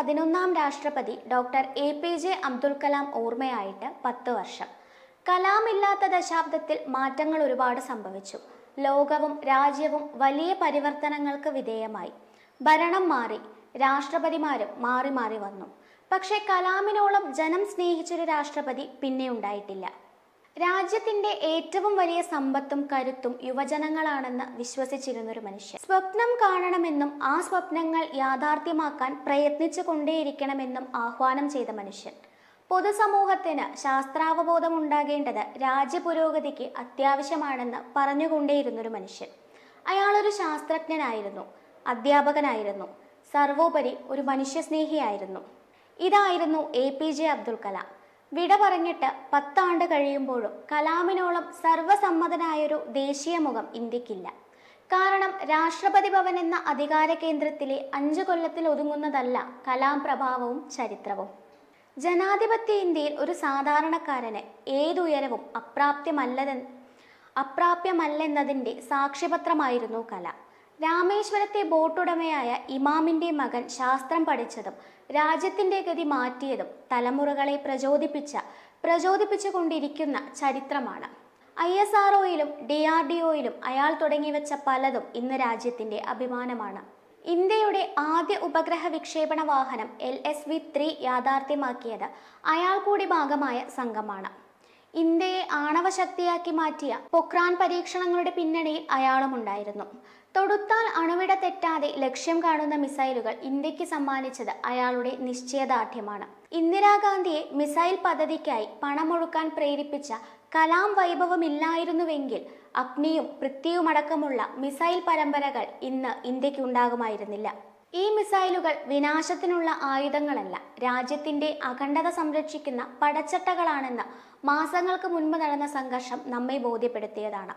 പതിനൊന്നാം രാഷ്ട്രപതി doctor A P J Abdul Kalam ഓർമ്മയായിട്ട് പത്ത് വർഷം. കലാം ഇല്ലാത്ത ദശാബ്ദത്തിൽ മാറ്റങ്ങൾ ഒരുപാട് സംഭവിച്ചു. ലോകവും രാജ്യവും വലിയ പരിവർത്തനങ്ങൾക്ക് വിധേയമായി. ഭരണം മാറി രാഷ്ട്രപതിമാരും മാറി മാറി വന്നു. പക്ഷേ കലാമിനോളം ജനം സ്നേഹിച്ചൊരു രാഷ്ട്രപതി പിന്നെ ഉണ്ടായിട്ടില്ല. രാജ്യത്തിന്റെ ഏറ്റവും വലിയ സമ്പത്തും കരുത്തും യുവജനങ്ങളാണെന്ന് വിശ്വസിച്ചിരുന്നൊരു മനുഷ്യൻ. സ്വപ്നം കാണണമെന്നും ആ സ്വപ്നങ്ങൾ യാഥാർത്ഥ്യമാക്കാൻ പ്രയത്നിച്ചു കൊണ്ടേയിരിക്കണമെന്നും ആഹ്വാനം ചെയ്ത മനുഷ്യൻ. പൊതുസമൂഹത്തിന് ശാസ്ത്രാവബോധം ഉണ്ടാകേണ്ടത് രാജ്യപുരോഗതിക്ക് അത്യാവശ്യമാണെന്ന് പറഞ്ഞുകൊണ്ടേയിരുന്നൊരു മനുഷ്യൻ. അയാളൊരു ശാസ്ത്രജ്ഞനായിരുന്നു അധ്യാപകനായിരുന്നു സർവോപരി ഒരു മനുഷ്യസ്നേഹിയായിരുന്നു. ഇതായിരുന്നു A P J Abdul Kalam. വിട പറഞ്ഞിട്ട് പത്താണ്ട് കഴിയുമ്പോഴും കലാമിനോളം സർവസമ്മതനായൊരു ദേശീയ മുഖം ഇന്ത്യക്കില്ല. കാരണം രാഷ്ട്രപതി ഭവൻ എന്ന അധികാര കേന്ദ്രത്തിലെ അഞ്ചു കൊല്ലത്തിൽ ഒതുങ്ങുന്നതല്ല കലാം പ്രഭാവവും ചരിത്രവും. ജനാധിപത്യ ഇന്ത്യയിൽ ഒരു സാധാരണക്കാരന് ഏതുയരവും അപ്രാപ്യമല്ലതെന്ന് അപ്രാപ്യമല്ലെന്നതിന്റെ സാക്ഷ്യപത്രമായിരുന്നു കല. രാമേശ്വരത്തെ ബോട്ടുടമയായ ഇമാമിന്റെ മകൻ ശാസ്ത്രം പഠിച്ചതും രാജ്യത്തിന്റെ ഗതി മാറ്റിയതും തലമുറകളെ പ്രചോദിപ്പിച്ച പ്രചോദിപ്പിച്ചുകൊണ്ടിരിക്കുന്ന ചരിത്രമാണ്. ഐ എസ് ആർ ഒയിലും ഡി ആർ ഡി ഒയിലും അയാൾ തുടങ്ങിവെച്ച പലതും ഇന്ന് രാജ്യത്തിന്റെ അഭിമാനമാണ്. ഇന്ത്യയുടെ ആദ്യ ഉപഗ്രഹ വിക്ഷേപണ വാഹനം എൽ എസ് വി ത്രീ യാഥാർത്ഥ്യമാക്കിയത് അയാൾ കൂടി ഭാഗമായ സംഘമാണ്. ഇന്ത്യയെ ആണവശക്തിയാക്കി മാറ്റിയ പൊക്രാൻ പരീക്ഷണങ്ങളുടെ പിന്നണിയിൽ അയാളുമുണ്ടായിരുന്നു. തൊടുത്താൽ അണുവിട തെറ്റാതെ ലക്ഷ്യം കാണുന്ന മിസൈലുകൾ ഇന്ത്യയ്ക്ക് സമ്മാനിച്ചത് അയാളുടെ നിശ്ചയദാർഢ്യമാണ്. ഇന്ദിരാഗാന്ധിയെ മിസൈൽ പദ്ധതിക്കായി പണമൊഴുക്കാൻ പ്രേരിപ്പിച്ച കലാം വൈഭവമില്ലായിരുന്നുവെങ്കിൽ അഗ്നിയും പൃഥ്വിയുമടക്കമുള്ള മിസൈൽ പരമ്പരകൾ ഇന്ന് ഇന്ത്യയ്ക്ക് ഉണ്ടാകുമായിരുന്നില്ല. ഈ മിസൈലുകൾ വിനാശത്തിനുള്ള ആയുധങ്ങളല്ല. രാജ്യത്തിന്റെ അഖണ്ഡത സംരക്ഷിക്കുന്ന പടച്ചട്ടകളാണെന്ന് മാസങ്ങൾക്ക് മുൻപ് നടന്ന സംഘർഷം നമ്മെ ബോധ്യപ്പെടുത്തിയതാണ്.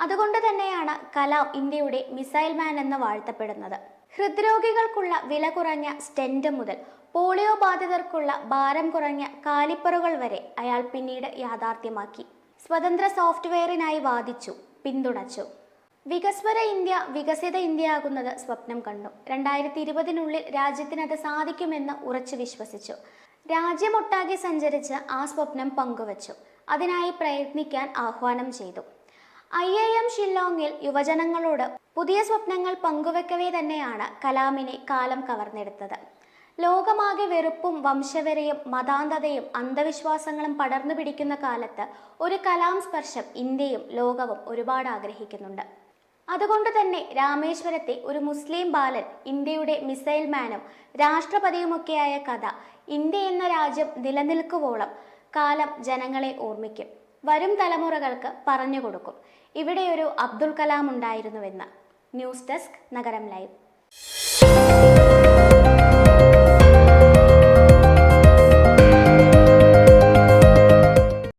അതുകൊണ്ട് തന്നെയാണ് കലാം ഇന്ത്യയുടെ മിസൈൽ മാൻ എന്ന് വാഴ്ത്തപ്പെടുന്നത്. ഹൃദ്രോഗികൾക്കുള്ള വില കുറഞ്ഞ സ്റ്റെന്റ് മുതൽ പോളിയോ ബാധിതർക്കുള്ള ഭാരം കുറഞ്ഞ കാലിപ്പറുകൾ വരെ അയാൾ പിന്നീട് യാഥാർത്ഥ്യമാക്കി. സ്വതന്ത്ര സോഫ്റ്റ്വെയറിനായി വാദിച്ചു പിന്തുണച്ചു. വികസ്വര ഇന്ത്യ വികസിത ഇന്ത്യയാകുന്നത് സ്വപ്നം കണ്ടു. രണ്ടായിരത്തി ഇരുപതിനുള്ളിൽ രാജ്യത്തിന് അത് സാധിക്കുമെന്ന് ഉറച്ചു വിശ്വസിച്ചു. രാജ്യമൊട്ടാകെ സഞ്ചരിച്ച് ആ സ്വപ്നം പങ്കുവച്ചു. അതിനായി പ്രയത്നിക്കാൻ ആഹ്വാനം ചെയ്തു. ഐ ഐ എം ഷില്ലോങ്ങിൽ യുവജനങ്ങളോട് പുതിയ സ്വപ്നങ്ങൾ പങ്കുവെക്കവേ തന്നെയാണ് കലാമിനെ കാലം കവർന്നെടുത്തത്. ലോകമാകെ വെറുപ്പും വംശവെറിയും മതാന്തതയും അന്ധവിശ്വാസങ്ങളും പടർന്നു പിടിക്കുന്ന കാലത്ത് ഒരു കലാം സ്പർശം ഇന്ത്യയും ലോകവും ഒരുപാട് ആഗ്രഹിക്കുന്നുണ്ട് അതുകൊണ്ട് തന്നെ രാമേശ്വരത്തെ ഒരു മുസ്ലിം ബാലൻ ഇന്ത്യയുടെ മിസൈൽ മാനും രാഷ്ട്രപതിയുമൊക്കെയായ കഥ ഇന്ത്യ എന്ന രാജ്യം നിലനിൽക്കുവോളം കാലം ജനങ്ങളെ ഓർമ്മിക്കും. വരും തലമുറകൾക്ക് പറഞ്ഞു കൊടുക്കും. ഇവിടെ ഒരു അബ്ദുൽ കലാം ഉണ്ടായിരുന്നുവെന്ന്. News desk Nagaram live.